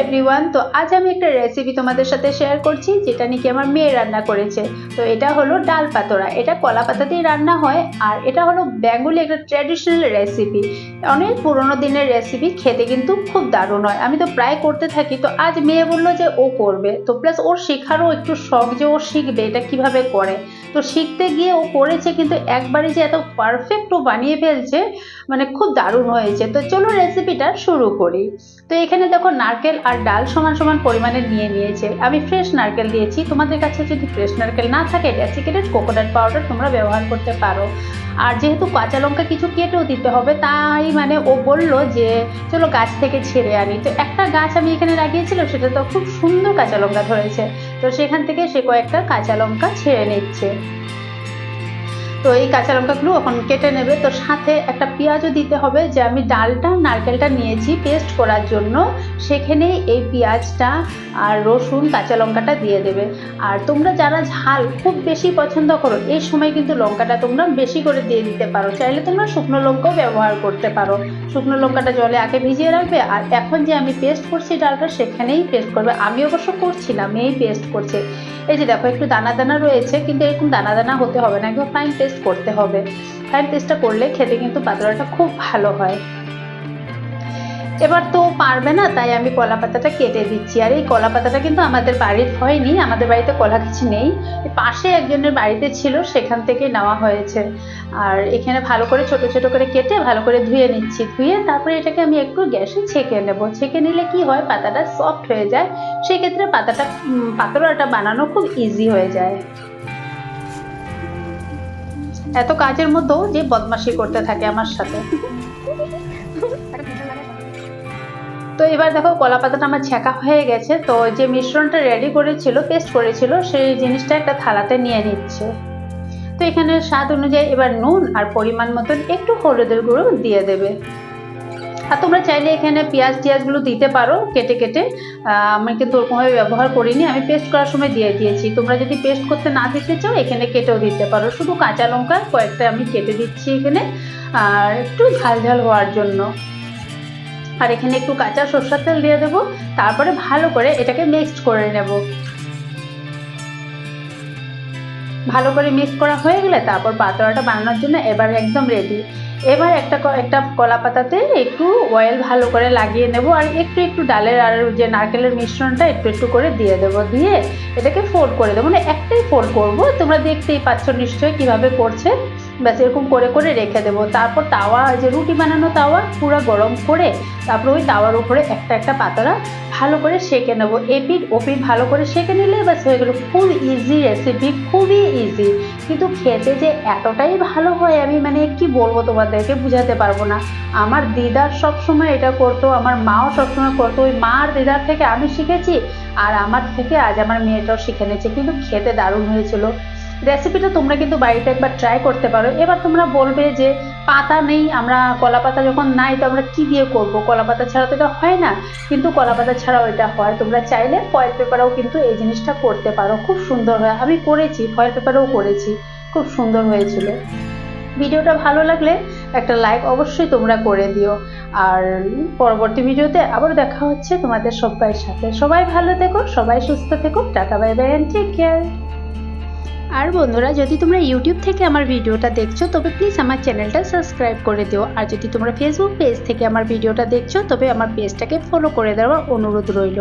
Everyone তো আজ আমি একটা রেসিপি তোমাদের সাথে শেয়ার করছি, যেটা নাকি আমার মেয়ে রান্না করেছে। তো এটা হলো ডাল পাতোড়া। এটা কলা পাতা দিয়ে রান্না হয়, আর এটা হলো বেঙ্গলি একটা ট্র্যাডিশনাল রেসিপি অনেক পুরোনো দিনের রেসিপি খেতে কিন্তু খুব দারুণ হয়। আমি তো প্রায় করতে থাকি, তো আজ মেয়ে বলল যে ও করবে। তো প্লাস ওর শেখারও একটু শখ যে ও শিখবে, এটা কীভাবে করে। তো শিখতে গিয়ে ও করেছে, কিন্তু একবারে যে এত পারফেক্ট ও বানিয়ে ফেলছে মানে খুব দারুণ হয়েছে। তো চলো রেসিপিটা শুরু করি। তো এখানে দেখো নারকেল আর ডাল সমান সমান পরিমাণে নিয়ে নিয়েছে। আমি ফ্রেশ নারকেল দিয়েছি। তোমাদের কাছে যদি ফ্রেশ নারকেল না থাকে ডেসিকেটেড কোকোনাট পাউডার তোমরা ব্যবহার করতে পারো। আর যেহেতু কাঁচা লঙ্কা কিছু কেটেও দিতে হবে, তাই মানে ও বলল যে, চলো গাছ থেকে ছেড়ে আনি। তো একটা গাছ আমি এখানে লাগিয়েছিলাম, সেটা তো খুব সুন্দর কাঁচা লঙ্কা ধরেছে। তো সেখান থেকে সে কয়েকটা কাঁচা লঙ্কা ছেড়ে নিচ্ছে। তো এই কাঁচা লঙ্কাগুলো এখন কেটে নেবে। তো সাথে একটা পেঁয়াজও দিতে হবে যে আমি ডালটা, নারকেলটা নিয়েছি পেস্ট করার জন্য। সেখানেই এই পেঁয়াজটা আর রসুন, কাঁচা লঙ্কাটা দিয়ে দেবে। আর তোমরা যারা ঝাল খুব বেশি পছন্দ করো, এই সময় কিন্তু লঙ্কাটা তোমরা বেশি করে দিয়ে দিতে পারো। চাইলে তোমরা শুকনো লঙ্কাও ব্যবহার করতে পারো। শুকনো লঙ্কাটা জলে আগে ভিজিয়ে রাখবে আর এখন যে আমি পেস্ট করছি ডালটা, সেখানেই পেস্ট করবে। আমি অবশ্য করছি না মেয়েই পেস্ট করছে। এই যে দেখো, একটু দানা দানা রয়েছে, কিন্তু এরকম দানা দানা হতে হবে না। একদম ফাইন পেস্ট করতে হবে। ফাইন পেস্টটা করলে খেতে কিন্তু পাতলাটা খুব ভালো হয়। এবার তো পারবে না, তাই আমি কলা পাতাটা কেটে দিচ্ছি। আর এই কলা পাতাটা কিন্তু আমাদের বাড়ির হয়নি, আমাদের বাড়িতে কলা কিছু নেই। পাশে একজনের বাড়িতে ছিল, সেখান থেকে নেওয়া হয়েছে। আর এখানে ভালো করে ছোট ছোট করে কেটে ভালো করে ধুয়ে নিচ্ছি। ধুয়ে তারপরে এটাকে আমি একটু গ্যাসে ছেঁকে নেব। ছেঁকে নিলে কি হয়, পাতাটা সফট হয়ে যায়। সেক্ষেত্রে পাতাটা পাতলাটা বানানো খুব ইজি হয়ে যায়। এত কাজের মতো যে বদমাশি করতে থাকে আমার সাথে। তো এবার দেখো কলা পাতাটা আমার ছেঁকা হয়ে গেছে। তো যে মিশ্রণটা রেডি করেছিল পেস্ট করেছিল, সেই জিনিসটা একটা থালাতে নিয়ে নিচ্ছে। তো এখানে স্বাদ অনুযায়ী এবার নুন আর পরিমাণ মতন একটু হলুদের গুঁড়ো দিয়ে দেবে। আর তোমরা চাইলে এখানে পেঁয়াজ টিয়াজগুলো দিতে পারো কেটে কেটে। আমি কিন্তু ওরকমভাবে ব্যবহার করিনি, আমি পেস্ট করার সময় দিয়ে দিয়েছি। তোমরা যদি পেস্ট করতে না দিতে চাও, এখানে কেটেও দিতে পারো। শুধু কাঁচা লঙ্কা কয়েকটা আমি কেটে দিচ্ছি এখানে, আর একটু ঝাল ঝাল হওয়ার জন্য। আর এখানে একটু কাঁচা সরষের তেল দিয়ে দেবো, তারপরে ভালো করে এটাকে মিক্সড করে নেব। ভালো করে মিক্স করা হয়ে গেলে তারপর পাতোড়াটা বানানোর জন্য এবার একদম রেডি এবার একটা একটা কলা পাতাতে একটু অয়েল ভালো করে লাগিয়ে নেব আর একটু একটু ডালের আর যে নারকেলের মিশ্রণটা একটু একটু করে দিয়ে দেব। দিয়ে এটাকে ফোল্ড করে দেবো। মানে একটাই ফোল্ড করব। তোমরা দেখতেই পাচ্ছ নিশ্চয়ই কীভাবে করছে। ব্যাস, এরকম করে করে রেখে দেবো। তারপর তাওয়া যে রুটি বানানো তাওয়া, পুরো গরম করে তারপর ওই তাওয়ার উপরে একটা একটা পাতারা ভালো করে সেঁকে নেব। এপিট ওপিট ভালো করে সেঁকে নিলে ব্যাস হয়ে গেলো খুব ইজি রেসিপি খুবই ইজি কিন্তু খেতে যে এতটাই ভালো হয়, আমি মানে কি বলব তোমাদেরকে বুঝাতে পারব না। আমার দিদার সবসময় এটা করতো, আমার মাও সবসময় করতো। ওই মা আর দিদার থেকে আমি শিখেছি, আর আমার থেকে আজ আমার মেয়েটাও শিখে নিয়েছে। কিন্তু খেতে দারুণ হয়েছিল। রেসিপিটা তোমরা কিন্তু বাড়িতে একবার ট্রাই করতে পারো। এবার তোমরা বলবে যে, পাতা নেই, আমরা কলা পাতা যখন নাই, তো আমরা কি দিয়ে করব? কলা পাতা ছাড়া তো এটা হয় না। কিন্তু কলা পাতা ছাড়াও এটা হয়। তোমরা চাইলে ফয়েল পেপারেও কিন্তু এই জিনিসটা করতে পারো। খুব সুন্দর হয়। আমি করেছি ফয়েল পেপারেও করেছি। খুব সুন্দর হয়েছিল। ভিডিওটা ভালো লাগলে একটা লাইক অবশ্যই তোমরা করে দিও। আর পরবর্তী ভিডিওতে আবার দেখা হচ্ছে তোমাদের সবাই সাথে। সবাই ভালো থেকো, সবাই সুস্থ থেকো। Tata bye bye and take care আর বন্ধুরা, যদি তোমরা ইউটিউব থেকে আমার ভিডিওটা দেখছ, তবে প্লিজ আমার চ্যানেলটা সাবস্ক্রাইব করে দিও। আর যদি তোমরা ফেসবুক পেজ থেকে আমার ভিডিওটা দেখছ, তবে আমার পেজটাকে ফলো করে দেওয়ার অনুরোধ রইল।